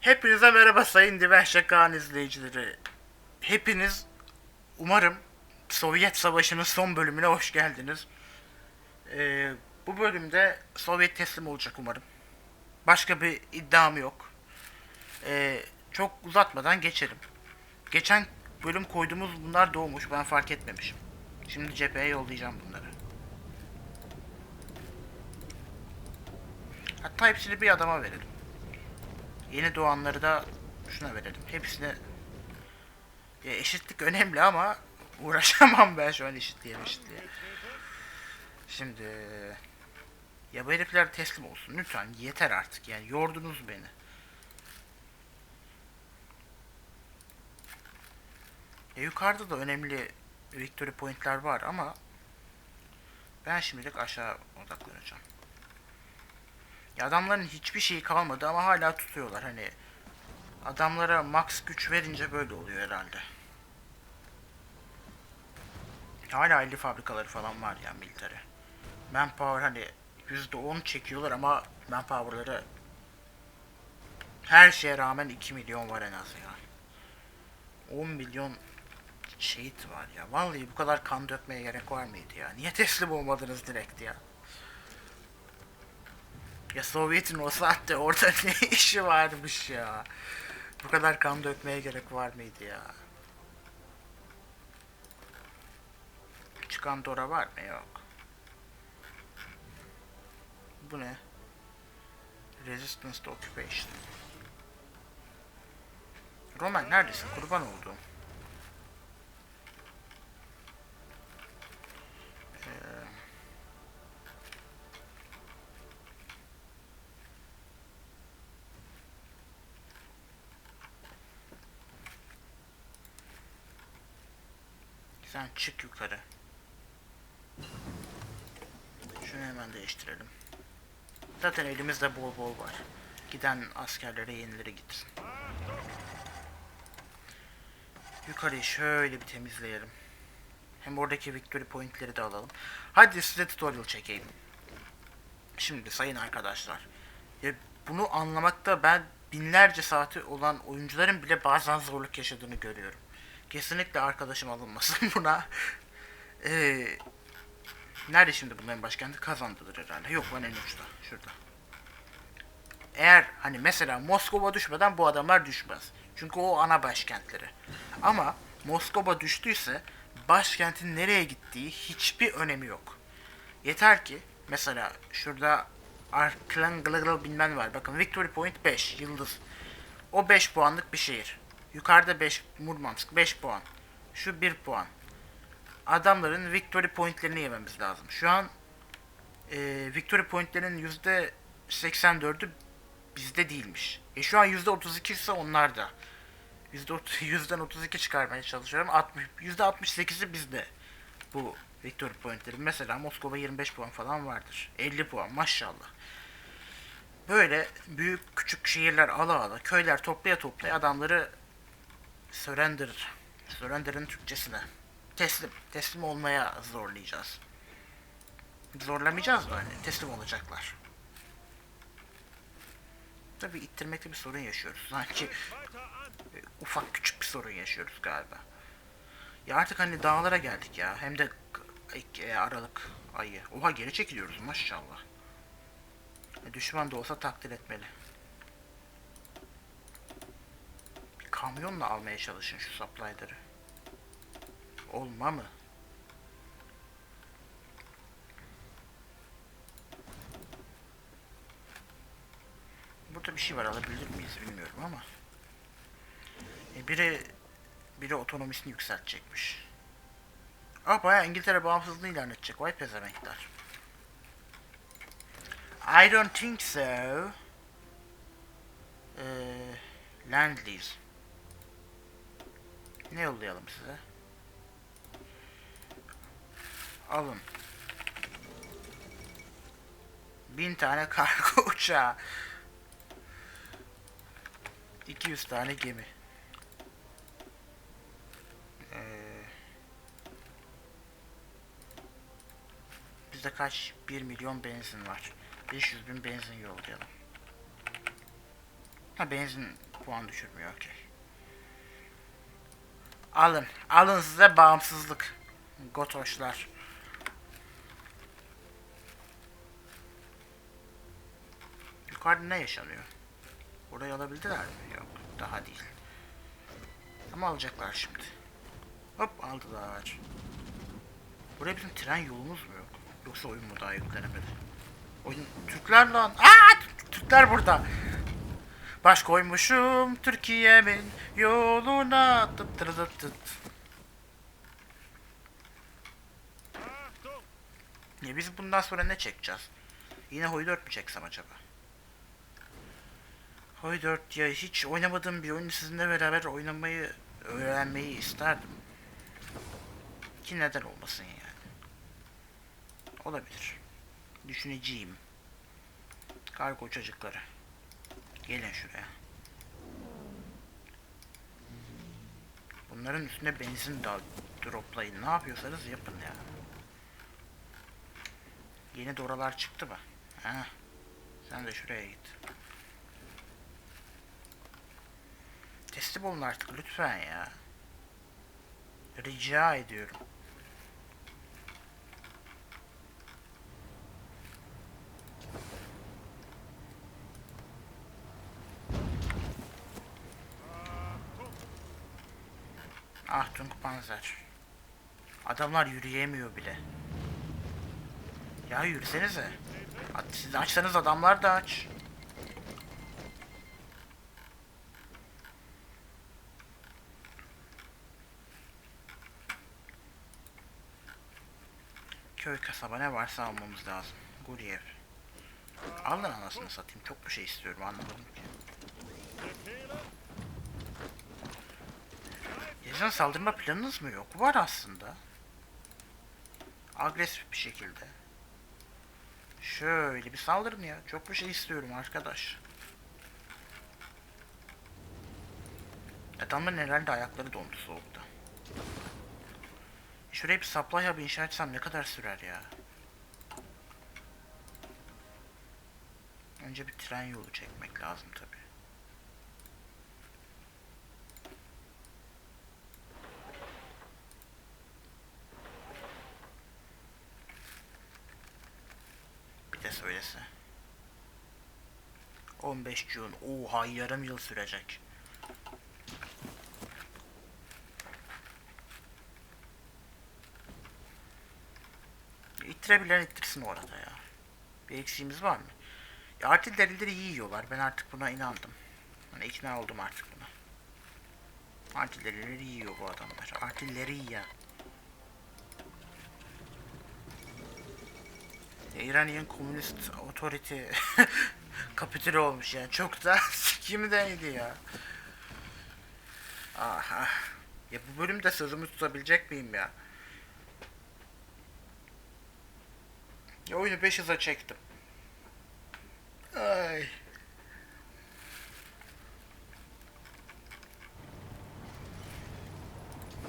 Hepinize merhaba sayın Diven Şakağın izleyicileri. Hepiniz umarım Sovyet Savaşı'nın son bölümüne hoş geldiniz. Ee, bu bölümde Sovyet teslim olacak umarım. Başka bir iddiam yok. Ee, çok uzatmadan geçelim. Geçen bölüm koyduğumuz bunlar doğmuş ben fark etmemişim. Şimdi cepheye yollayacağım bunları. Hatta hepsini bir adama verelim. Yeni doğanları da şuna verelim. Hepsine ya eşitlik önemli ama uğraşamam ben şu an eşitliğe eşitliğe. Şimdi ya bu herifler teslim olsun lütfen yeter artık yani yordunuz beni. Ya yukarıda da önemli victory point'ler var ama ben şimdilik aşağı odaklanacağım. Ya adamların hiçbir şeyi kalmadı ama hala tutuyorlar hani. Adamlara max güç verince böyle oluyor herhalde. Hala 50 fabrikaları falan var ya military. Manpower hani %10 çekiyorlar ama manpower'ları her şeye rağmen 2 milyon var en az ya. 10 milyon şehit var ya. Vallahi bu kadar kan dökmeye gerek var mıydı ya? Niye teslim olmadınız direkt ya? Ya Sovyet'in o saatte orada ne işi varmış ya? Bu kadar kan dökmeye gerek var mıydı ya? Çıkan Dora var mı? Yok. Bu ne? Resistance to Occupation. Roman neredesin? Kurban olduğum. Sen çık yukarı. Şunu hemen değiştirelim. Zaten elimizde bol bol var. Giden askerlere yenileri gitsin. Yukarıyı şöyle bir temizleyelim. Hem oradaki victory pointleri de alalım. Hadi size tutorial çekeyim. Şimdi sayın arkadaşlar. Ya bunu anlamakta ben binlerce saati olan oyuncuların bile bazen zorluk yaşadığını görüyorum. Kesinlikle arkadaşım alınmasın buna. Ee, nerede şimdi bunların başkenti? Kazandıdır herhalde. Yok lan en uçta. Şurada. Eğer hani mesela Moskova düşmeden bu adamlar düşmez. Çünkü o ana başkentleri. Ama Moskova düştüyse başkentin nereye gittiği hiçbir önemi yok. Yeter ki mesela şurada Arklangl bilmem var. Bakın Victory Point 5 yıldız. O 5 puanlık bir şehir. Yukarıda 5 Murmansk 5 puan. Şu 1 puan. Adamların victory pointlerini yememiz lazım. Şu an e, victory pointlerin yüzde 84'ü bizde değilmiş. E şu an yüzde 32 ise onlarda. Yüzde ot- yüzden 32 çıkarmaya çalışıyorum. 60, yüzde 68'i bizde. Bu victory pointlerin. Mesela Moskova 25 puan falan vardır. 50 puan maşallah. Böyle büyük küçük şehirler ala ala, köyler toplaya toplaya adamları surrender, surrender'ın Türkçesine teslim, teslim olmaya zorlayacağız. Zorlamayacağız da hani teslim olacaklar. Tabi ittirmekte bir sorun yaşıyoruz. Sanki e, ufak küçük bir sorun yaşıyoruz galiba. Ya artık hani dağlara geldik ya. Hem de e, Aralık ayı. Oha geri çekiliyoruz maşallah. Düşman da olsa takdir etmeli. Bir kamyonla almaya çalışın şu supply'ları. Olma mı? Burada bir şey var alabilir miyiz bilmiyorum ama. E, biri biri otonomisini yükseltecekmiş. Ah bayağı İngiltere bağımsızlığını ilan edecek. Vay pezemekler. I don't think so. Ee, land lease. Ne yollayalım size? Alın. Bin tane kargo uçağı. 200 tane gemi. Ee, bizde kaç? 1 milyon benzin var. 500 bin benzin yollayalım. Ha benzin puan düşürmüyor okey. Alın. Alın size bağımsızlık. Gotoşlar. Yukarıda ne yaşanıyor? Orayı alabildiler mi? Yok. Daha değil. Ama alacaklar şimdi. Hop aldılar. Buraya bizim tren yolumuz mu yok? Yoksa oyun mu daha yüklenemedi? Oyun Türkler lan. Aa! Türkler burada. Baş koymuşum Türkiye'min yoluna. Tıt tırı tıt tıt. Ya biz bundan sonra ne çekeceğiz? Yine Hoy 4 mü çeksem acaba? Hoy 4 ya hiç oynamadığım bir oyunu sizinle beraber oynamayı, öğrenmeyi isterdim. Ki neden olmasın yani. Olabilir. Düşüneceğim. Kargo çocukları. Gelin şuraya. Bunların üstüne benzin da droplayın. Ne yapıyorsanız yapın ya. Yeni doralar çıktı mı? Ha. Sen de şuraya git. Teslim olun artık lütfen ya. Rica ediyorum. Panzer. Adamlar yürüyemiyor bile. Ya yürüsenize. Siz açsanız adamlar da aç. Köy kasaba ne varsa almamız lazım. Guryev. Alın anasını satayım. Çok bir şey istiyorum anlamadım ki. Yazın saldırma planınız mı yok? Var aslında. Agresif bir şekilde. Şöyle bir saldırın ya. Çok bir şey istiyorum arkadaş. Adamların herhalde ayakları dondu soğukta. Şuraya bir supply hub inşa etsem ne kadar sürer ya? Önce bir tren yolu çekmek lazım tabi. De söylese. 15 June. Oha yarım yıl sürecek. İttirebilen ittirsin orada ya. Bir eksiğimiz var mı? Ya artillerileri iyi yiyorlar. Ben artık buna inandım. Hani ikna oldum artık buna. Artillerileri yiyor bu adamlar. Artilleri ya. Iranian Communist Authority kapitüle olmuş yani. Çok da sikimdeydi ya. Aha. Ya bu bölümde sözümü tutabilecek miyim ya? Ya oyunu 5 hıza çektim. Ay.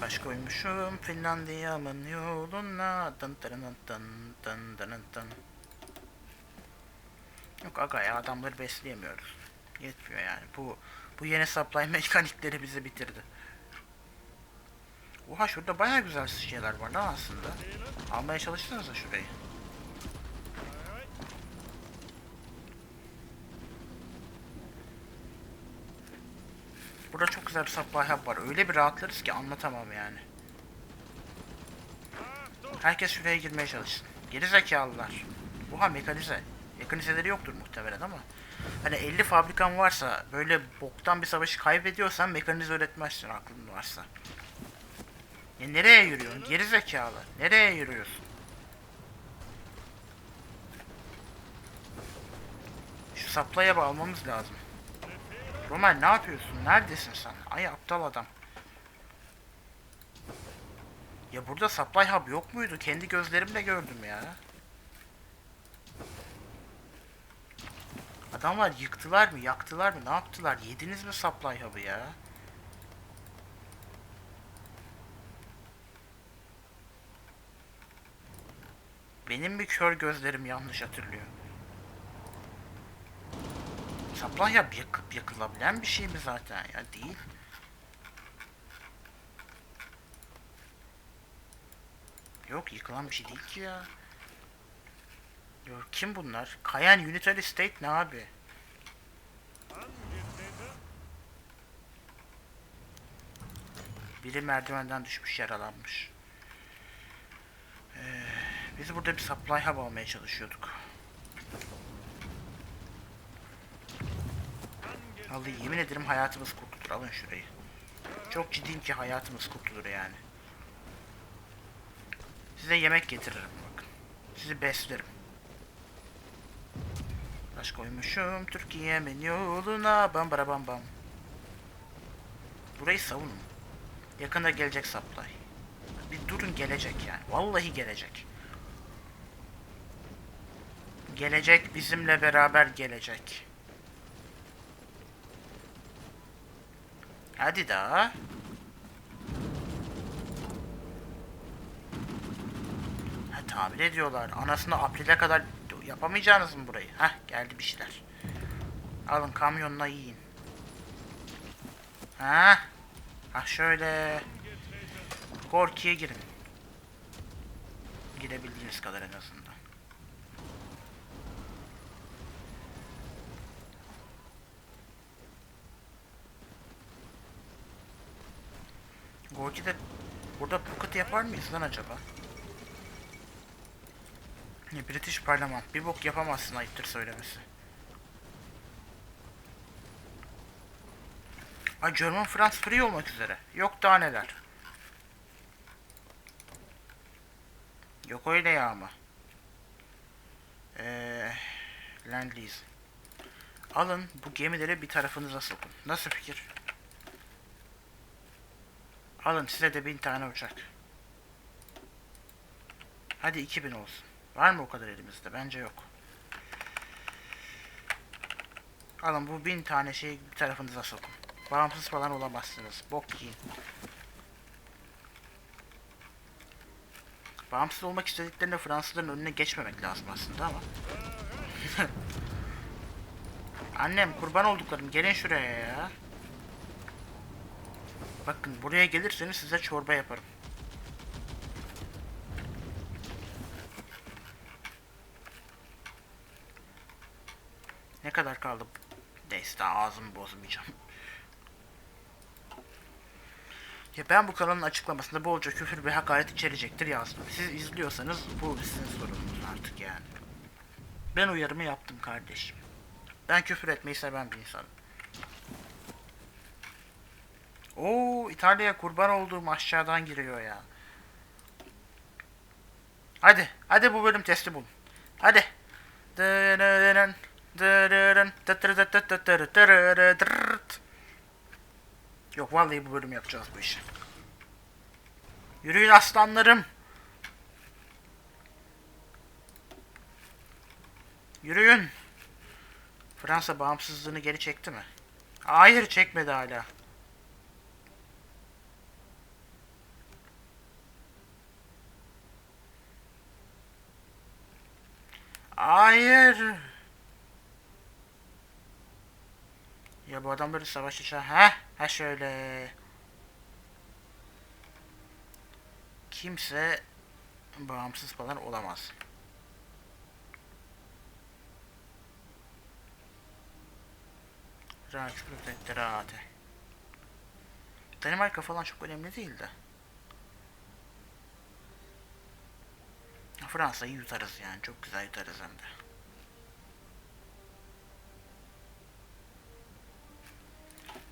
Baş koymuşum Finlandiya'mın yoluna dın dın dın dın dın dın. Yok aga ya adamları besleyemiyoruz. Yetmiyor yani. Bu bu yeni supply mekanikleri bizi bitirdi. Oha şurada baya güzel şeyler var lan aslında. Almaya çalışsanıza şurayı. Burada çok güzel bir supply hub var. Öyle bir rahatlarız ki anlatamam yani. Herkes şuraya girmeye çalışsın. Geri zekalılar. Oha mekanize. Mekanizeleri yoktur muhtemelen ama. Hani 50 fabrikan varsa böyle boktan bir savaşı kaybediyorsan mekanize öğretmezsin aklın varsa. Ya nereye yürüyorsun? Geri zekalı. Nereye yürüyorsun? Şu supply'a almamız lazım. Roman ne yapıyorsun? Neredesin sen? Ay aptal adam. Ya burada supply hub yok muydu? Kendi gözlerimle gördüm ya. Adamlar yıktılar mı? Yaktılar mı? Ne yaptılar? Yediniz mi supply hub'ı ya? Benim mi kör gözlerim yanlış hatırlıyor? Hub yakıp yakılabilen bir şey mi zaten ya? Değil. Yok yıkılan bir şey değil ki ya. Yok kim bunlar? Kayan Unitary State ne abi? Biri merdivenden düşmüş yaralanmış. Ee, biz burada bir supply hub almaya çalışıyorduk. Vallahi yemin ederim hayatımız kurtulur. Alın şurayı. Çok ciddiyim ki hayatımız kurtulur yani. Size yemek getiririm bakın. Sizi beslerim. Taş koymuşum Türkiye'min yoluna bam bara bam bam. Burayı savunun. Yakında gelecek supply. Bir durun gelecek yani. Vallahi gelecek. Gelecek bizimle beraber gelecek. Hadi daha. Ha, tamir ediyorlar. Anasını April'e kadar yapamayacağınız mı burayı? Hah geldi bir şeyler. Alın kamyonla yiyin. Ha? Ha şöyle. Gorki'ye girin. Girebildiğiniz kadar en azından. Gorki'de burada pocket yapar mıyız lan acaba? Ne British Parliament. Bir bok yapamazsın ayıptır söylemesi. Ay German France free olmak üzere. Yok daha neler. Yok öyle ya ama. Eee Land Lease. Alın bu gemileri bir tarafınıza sokun. Nasıl fikir? Alın size de bin tane uçak. Hadi 2000 olsun. Var mı o kadar elimizde? Bence yok. Alın bu bin tane şeyi bir tarafınıza sokun. Bağımsız falan olamazsınız. Bok yiyin. Bağımsız olmak istediklerinde Fransızların önüne geçmemek lazım aslında ama. Annem kurban olduklarım gelin şuraya ya. Bakın buraya gelirseniz size çorba yaparım. Ne kadar kaldı? Neyse daha ağzımı bozmayacağım. Ya ben bu kanalın açıklamasında bolca küfür ve hakaret içerecektir yazdım. Siz izliyorsanız bu sizin sorununuz artık yani. Ben uyarımı yaptım kardeşim. Ben küfür etmeyi seven bir insanım. Oo İtalya'ya kurban olduğum aşağıdan giriyor ya. Hadi, hadi bu bölüm testi bulun. Hadi. Yok vallahi bu bölüm yapacağız bu işi. Yürüyün aslanlarım. Yürüyün. Fransa bağımsızlığını geri çekti mi? Hayır çekmedi hala. Hayır. Ya bu adam böyle savaş içer. Ha? Ha şöyle. Kimse bağımsız falan olamaz. Reichsprotektorate. Danimarka falan çok önemli değil de. Fransa'yı yutarız yani. Çok güzel yutarız hem de.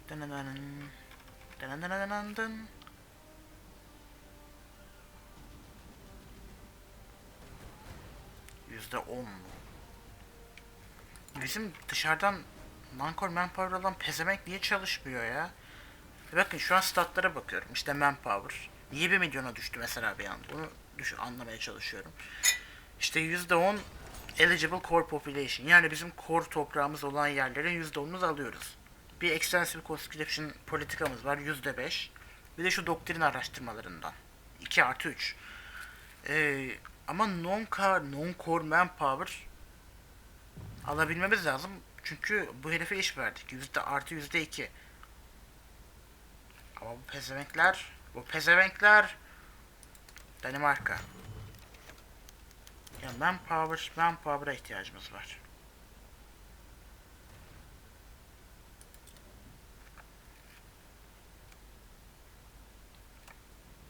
Dınınınının. Yüzde on mu? Bizim dışarıdan Nankor Manpower alan pezemek niye çalışmıyor ya? Bakın şu an statlara bakıyorum. İşte Manpower. Niye bir milyona düştü mesela bir anda? Bunu düş anlamaya çalışıyorum. İşte %10 eligible core population. Yani bizim core toprağımız olan yerlerin %10'unu alıyoruz. Bir extensive conscription politikamız var %5. Bir de şu doktrin araştırmalarından. 2 artı 3. Ee, ama non-core non -core manpower alabilmemiz lazım. Çünkü bu herife iş verdik. Yüzde artı yüzde iki. Ama bu pezevenkler, bu pezevenkler Danimarka. Ya manpower, manpower'a ihtiyacımız var.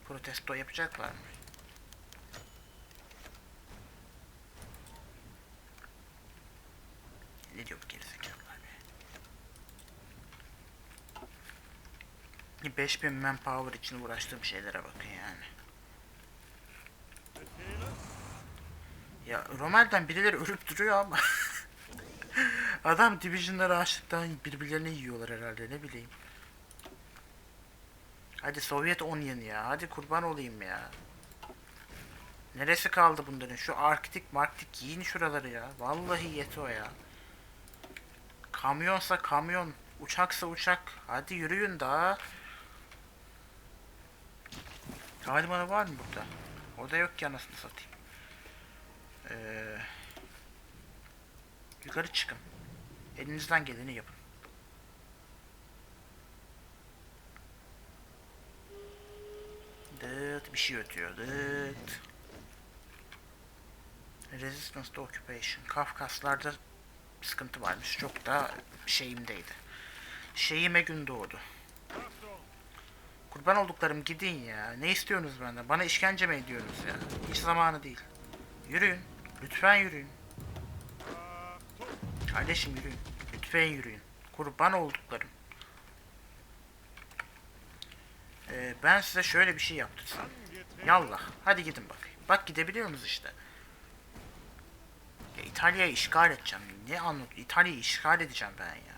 Protesto yapacaklar mı? Ne diyor bu gerizekalılar be? 5000 manpower için uğraştığım şeylere bakın yani. Ya Romel'den birileri ölüp duruyor ama Adam Division'ları açlıktan birbirlerini yiyorlar herhalde ne bileyim. Hadi Sovyet Onion ya. Hadi kurban olayım ya. Neresi kaldı bunların? Şu Arktik Marktik yiyin şuraları ya. Vallahi yeti o ya. Kamyonsa kamyon. Uçaksa uçak. Hadi yürüyün daha. Havalimanı var mı burada? O da yok ki anasını satayım. Ee, yukarı çıkın. Elinizden geleni yapın. Dıt bir şey ötüyor. Dıt. Resistance to Occupation. Kafkaslarda sıkıntı varmış. Çok da şeyimdeydi. Şeyime gün doğdu. Kurban olduklarım gidin ya. Ne istiyorsunuz benden? Bana işkence mi ediyorsunuz ya? Hiç zamanı değil. Yürüyün. Lütfen yürüyün. Kardeşim yürüyün. Lütfen yürüyün. Kurban olduklarım. Ee, ben size şöyle bir şey yaptırsam. Yallah. Hadi gidin bakayım. Bak gidebiliyor musunuz işte. Ya İtalya'yı işgal edeceğim. Ne anlat? İtalya'yı işgal edeceğim ben ya.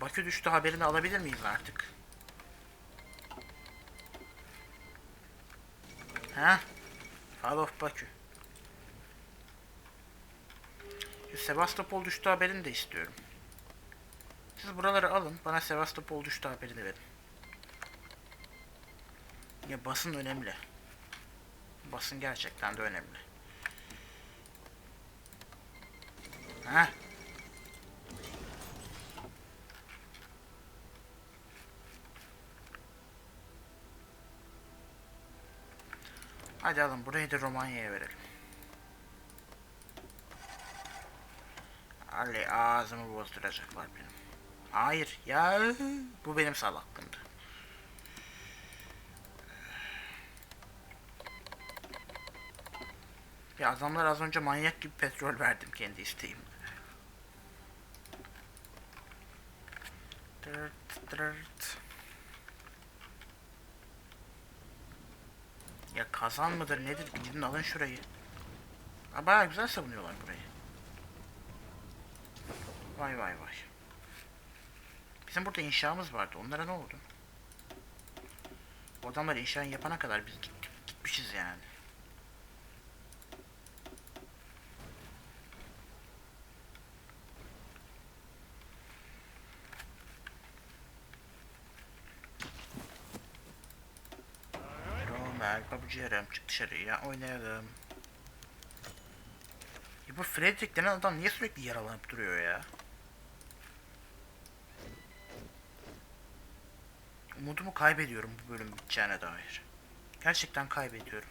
Bakü düştü haberini alabilir miyiz artık? Ha? Fall of Bakü. Şu Sevastopol düştü haberini de istiyorum. Siz buraları alın. Bana Sevastopol düştü haberini verin. Ya basın önemli. Basın gerçekten de önemli. Ha? Hadi alın burayı da Romanya'ya verelim. Ali ağzımı bozduracaklar benim. Hayır ya bu benim salaklığımdı. Ya adamlar az önce manyak gibi petrol verdim kendi isteğimle. Dırt dırt. Ya kazan mıdır nedir gidin alın şurayı. Ha, bayağı güzel savunuyorlar burayı. Vay vay vay. Bizim burada inşamız vardı. Onlara ne oldu? Bu adamlar inşa yapana kadar biz gittik, gitmişiz yani. Romel, babucuğum çık dışarıya oynayalım. Ya bu Frederick denen adam niye sürekli yaralanıp duruyor ya? Umudumu kaybediyorum bu bölüm biteceğine dair. Gerçekten kaybediyorum.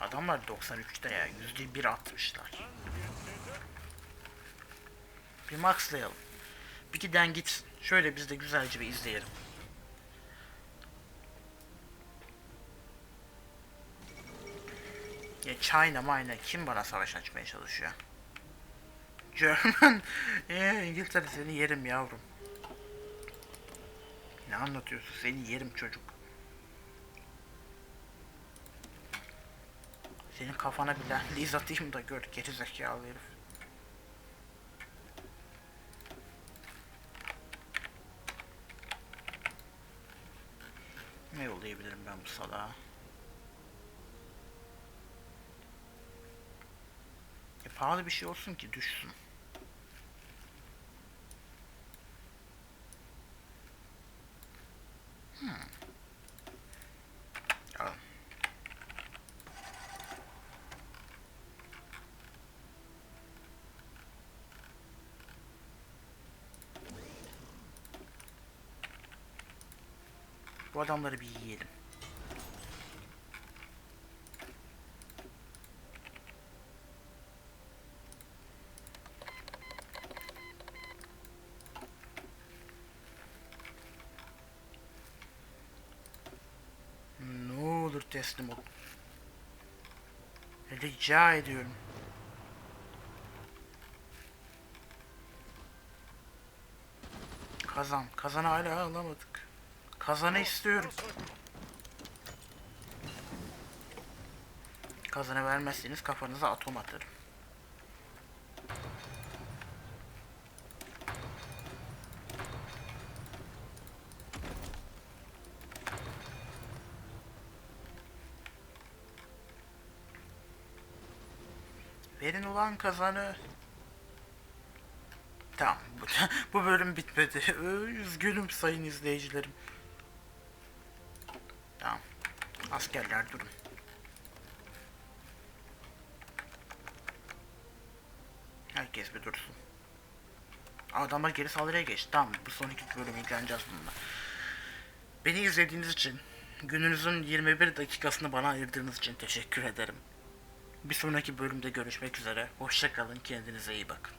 Adamlar 93'te ya. %1 atmışlar. Bir maxlayalım. Bir giden gitsin. Şöyle biz de güzelce bir izleyelim. Ya China mayna kim bana savaş açmaya çalışıyor? German. Ee, İngiltere seni yerim yavrum. Ne anlatıyorsun? Seni yerim çocuk. Senin kafana bir lehliz atayım da gör geri zekalı herif. Ne yollayabilirim ben bu salağa? E, pahalı bir şey olsun ki düşsün. Bu adamları bir yiyelim. Ne olur teslim ol. Rica ediyorum. Kazan. Kazanı hala alamadık. Kazanı istiyorum. Kazanı vermezseniz kafanıza atom atarım. Verin ulan kazanı. Tamam. Bu, bölüm bitmedi. Üzgünüm sayın izleyicilerim. Askerler durun. Herkes bir dursun. Adamlar geri saldırıya geçti. Tamam bu son iki bölüm ilgileneceğiz bununla. Beni izlediğiniz için, gününüzün 21 dakikasını bana ayırdığınız için teşekkür ederim. Bir sonraki bölümde görüşmek üzere. Hoşçakalın, kendinize iyi bakın.